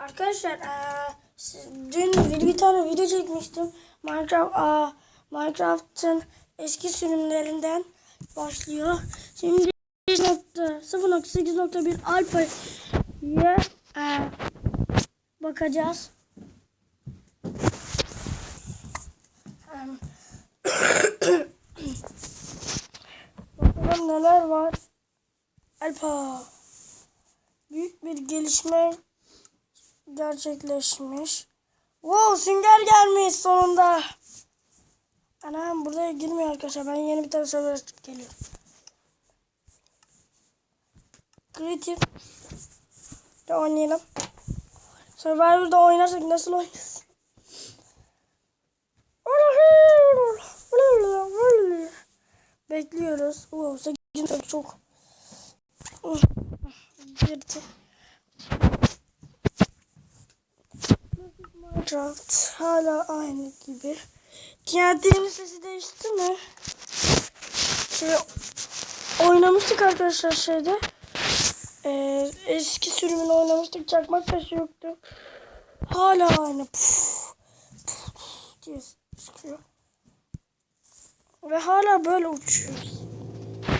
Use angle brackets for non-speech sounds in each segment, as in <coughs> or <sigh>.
Arkadaşlar siz- dün bir, tane video çekmiştim. Minecraft aa, Minecraft'ın eski sürümlerinden başlıyor. Şimdi 0.8.1 Alpa'ya eee, bakacağız. <coughs> Bakalım neler var. Alpa. Büyük bir gelişme gerçekleşmiş. Wow sünger gelmiş sonunda. Anam buraya girmiyor arkadaşlar. Ben yeni bir tane server açıp geliyorum. Creative. De oynayalım. Survivor'da oynarsak nasıl oynarız? Bekliyoruz. Wow, 8 çok. Girdi. Minecraft hala aynı gibi. TNT'nin sesi değişti mi? Şey, oynamıştık arkadaşlar şeyde. Ee, eski sürümünü oynamıştık. Çakmak taşı yoktu. Hala aynı. Puf, puf, diye çıkıyor. Ve hala böyle uçuyoruz.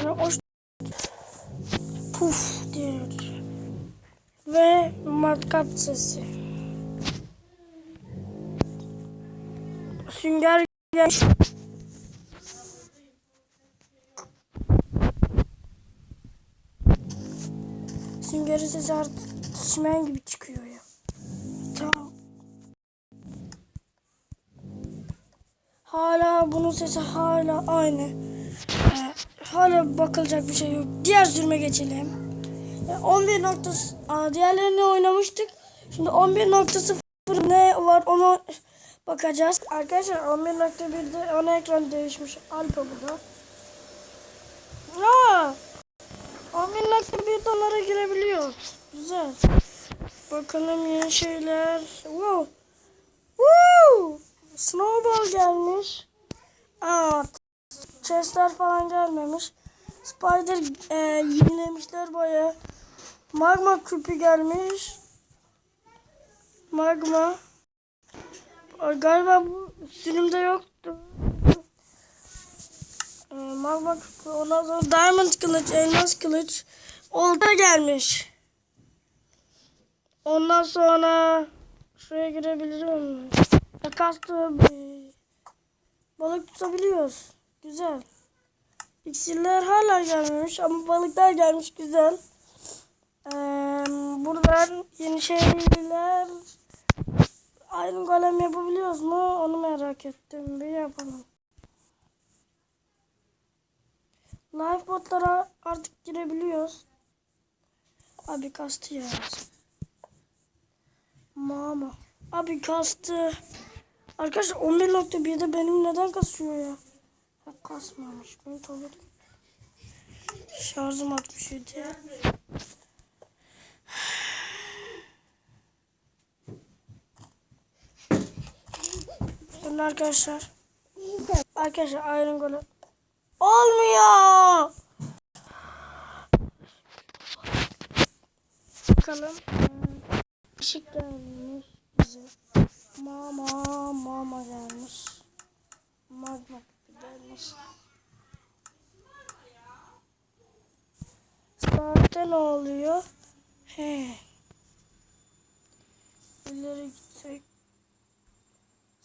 Yani o puf diye uçuyor. Ve matkap sesi. Sünger gelmiş. Süngerin sesi artık çimen gibi çıkıyor ya. Tamam. Hala bunun sesi hala aynı. Ee, hala bakılacak bir şey yok. Diğer sürüme geçelim. Ee, 11 noktası, Aa, diğerlerini oynamıştık. Şimdi 11.0 ne var onu bakacağız. Arkadaşlar 11.1'de ana ekran değişmiş. Alfa bu da. Aa! 11.1'de onlara girebiliyoruz. Güzel. Bakalım yeni şeyler. Wow. Woo! Snowball gelmiş. Aa, chestler falan gelmemiş. Spider e, yenilemişler baya. Magma küpü gelmiş. Magma. Galiba bu sürümde yoktu. Ee, magma küpü. Ondan sonra diamond kılıç, elmas kılıç. Olta gelmiş. Ondan sonra şuraya girebilirim. Kastı balık tutabiliyoruz. Güzel. İksirler hala gelmemiş ama balıklar gelmiş güzel. Ee, buradan yeni şeyler Iron Golem yapabiliyoruz mu? Onu merak ettim. Bir yapalım. Lifebotlara artık girebiliyoruz. Abi kastı ya. Mama. Abi kastı. Arkadaşlar 11.1'de benim neden kasıyor ya? Ha, kasmamış. Ben tabii. Şarjım 67. Şimdi arkadaşlar. Arkadaşlar Iron Golem. Olmuyor. Bakalım. Işık gelmiş bize. Mama mama gelmiş. Magma gelmiş. Saatte ne oluyor? He. İleri gitsek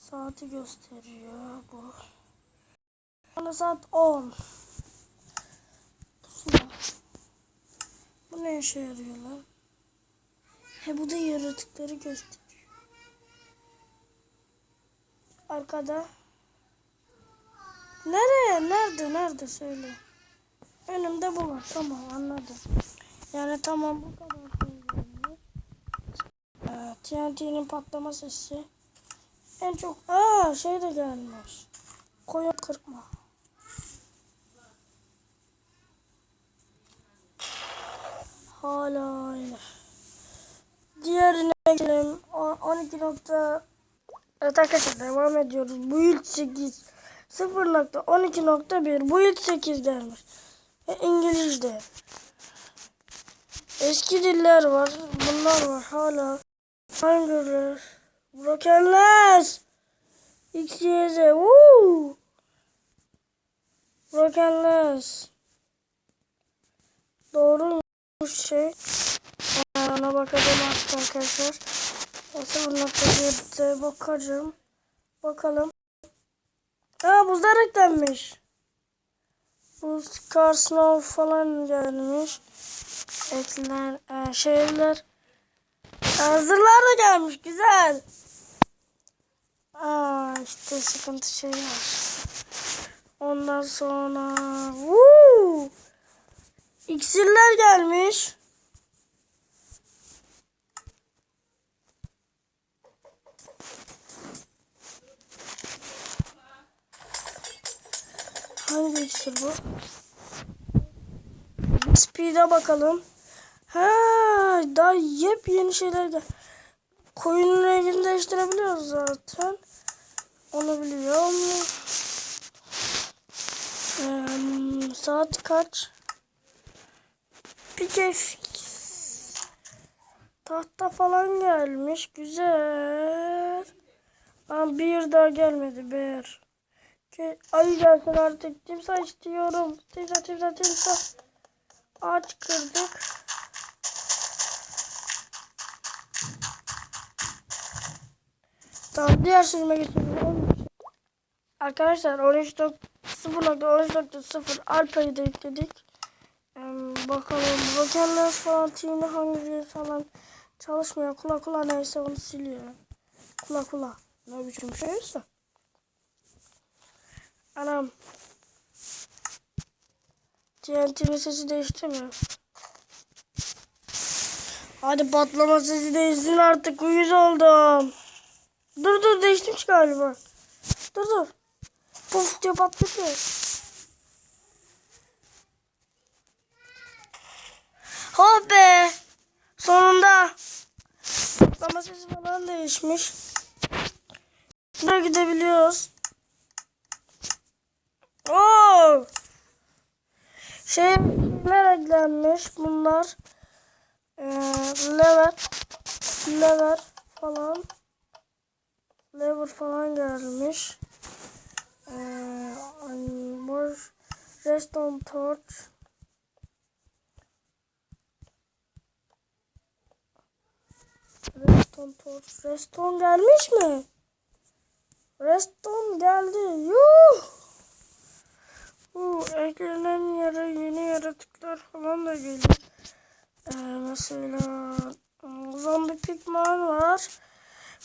saati gösteriyor bu. Bana saat 10. Pusula. Bu ne işe yarıyor lan? He bu da yaratıkları gösteriyor. Arkada. Nereye? Nerede? Nerede? Söyle. Önümde bu var. Tamam anladım. Yani tamam bu kadar TNT'nin patlama sesi. En çok... Aa şey de gelmiş. Koyun kırpma. Hala aynı. Diğerine geçelim. O- 12 nokta... Evet arkadaşlar devam ediyoruz. Build 8. 0.12.1 Build 8 gelmiş. Ve İngilizce. Eski diller var. Bunlar var hala. Hangiler? Brokenler. X, Y, Z. Woo! Brokenler. Doğru bu şey? Ona bakalım artık arkadaşlar. Nasıl noktada bakacağım. Bakalım. Aa buzlar eklenmiş. Buz, kar, snow falan gelmiş. Ekler, e, şeyler. Hazırlar da gelmiş. Güzel. Aa işte sıkıntı şey var. Ondan sonra Woo! İksirler gelmiş. Hangi iksir bu? Speed'e bakalım. Ha, daha yepyeni şeyler de. Koyunun rengini değiştirebiliyoruz zaten. Onu biliyorum. Ee, saat kaç? Bir kez tahta falan gelmiş. Güzel. Ama bir daha gelmedi bir. Ay gelsin artık. Timsah istiyorum. Timsah timsah timsah. Ağaç kırdık. Tamam diğer sürüme geçelim. Arkadaşlar 13.0.13.0 Alpa'yı da yükledik. Ee, bakalım Rokenler falan Tini hangi falan çalışmıyor. Kula kula neyse onu siliyor. Kula kula. Ne biçim şeyse. Anam. TNT'nin sesi değişti mi? Hadi patlama sesi değişsin artık. Uyuz oldum. Dur dur değiştirmiş galiba. Dur dur. Puf diye patladı. Hop be. Sonunda. Patlama sesi falan değişmiş. Buraya gidebiliyoruz. Oo. Şeyler eklenmiş bunlar. Ee, lever. Lever falan. Lever falan gelmiş. Ee, boş redstone torch. Redstone torch. Redstone gelmiş mi? Redstone geldi. Yuh! Bu eklenen yere yeni yaratıklar falan da geliyor. Ee, mesela zombi pigman var.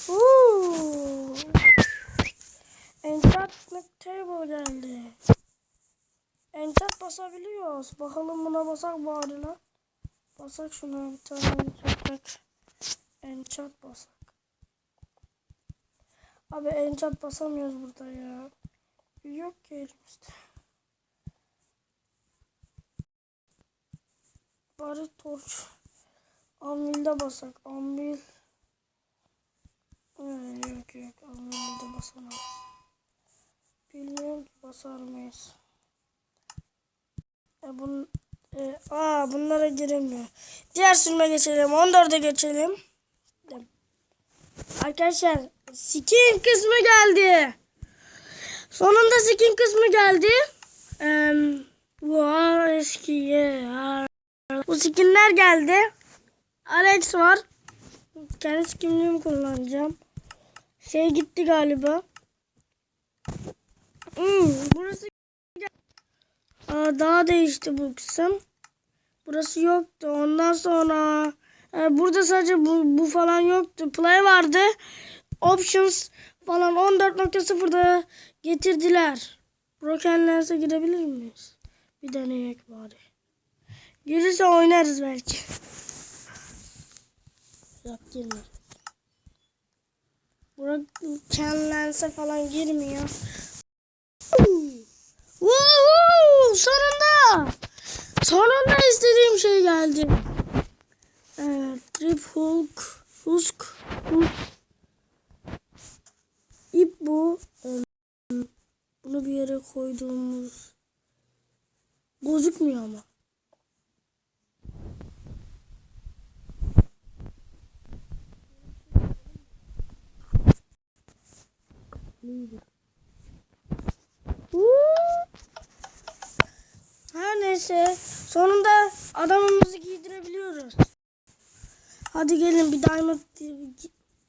Uuu. Enchantment table geldi. Enchant basabiliyoruz. Bakalım buna basak bari lan. Basak şuna bir tane enchantment. Enchant basak. Abi enchant basamıyoruz burada ya. Yok ki elimizde. Bari torç. Anvil'de basak. Anvil. Ee, yok yok. Anvil'de basamaz. Bilmiyorum ki basar mıyız? E, bun, e, aa bunlara girilmiyor. Diğer sürüme geçelim. 14'e geçelim. Arkadaşlar skin kısmı geldi. Sonunda skin kısmı geldi. Eee bu eskiye. Bu skinler geldi. Alex var. Kendi skinimi kullanacağım. Şey gitti galiba. Hmm, burası Aa, daha değişti bu kısım. Burası yoktu. Ondan sonra e, burada sadece bu, bu falan yoktu. Play vardı. Options falan 14.0'da getirdiler. Broken Lens'e girebilir miyiz? Bir deneyek bari. Gelirse oynarız belki. Yok girme. Lens'e falan girmiyor. Woohoo! Sonunda! Sonunda istediğim şey geldi. Evet, Trip Hulk, Husk, Hulk. İp bu. Bunu bir yere koyduğumuz gözükmüyor ama. Her neyse sonunda adamımızı giydirebiliyoruz. Hadi gelin bir diamond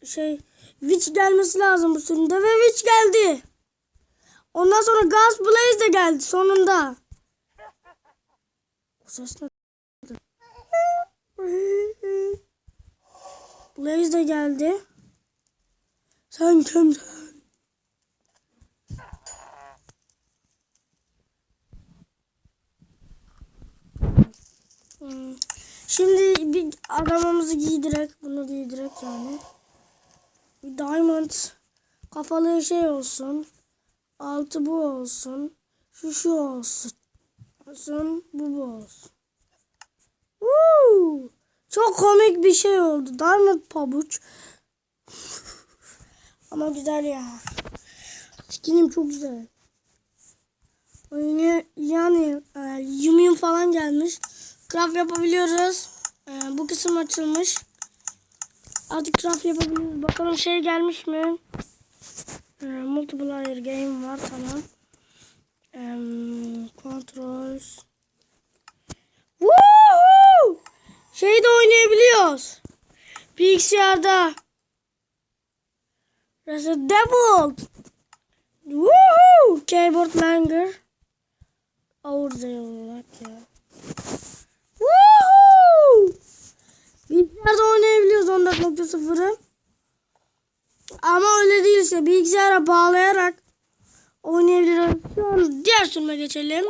şey witch gelmesi lazım bu sürümde ve witch geldi. Ondan sonra Gas Blaze de geldi sonunda. O ses ne? Blaze de geldi. Sen kimsin? Hmm. Şimdi bir adamımızı giydirek, bunu giydirek yani. Bir diamond kafalı şey olsun. Altı bu olsun. Şu şu olsun. Olsun bu bu olsun. Woo! Çok komik bir şey oldu. Diamond pabuç. <laughs> Ama güzel ya. Skinim çok güzel. Oyunu yani e, yum yum falan gelmiş. Craft yapabiliyoruz. E, bu kısım açılmış. Artık craft yapabiliyoruz. Bakalım şey gelmiş mi? E, multiplayer game var tamam. E, controls. Woohoo! Şey de oynayabiliyoruz. Bilgisayarda. Resident Evil. Woohoo! Keyboard Langer. Ağır olarak ya. Woohoo! Bilgisayarda oynayabiliyoruz 14.0'ı. Ama değilse bilgisayara bağlayarak oynayabiliriz. Diğer sürüme geçelim.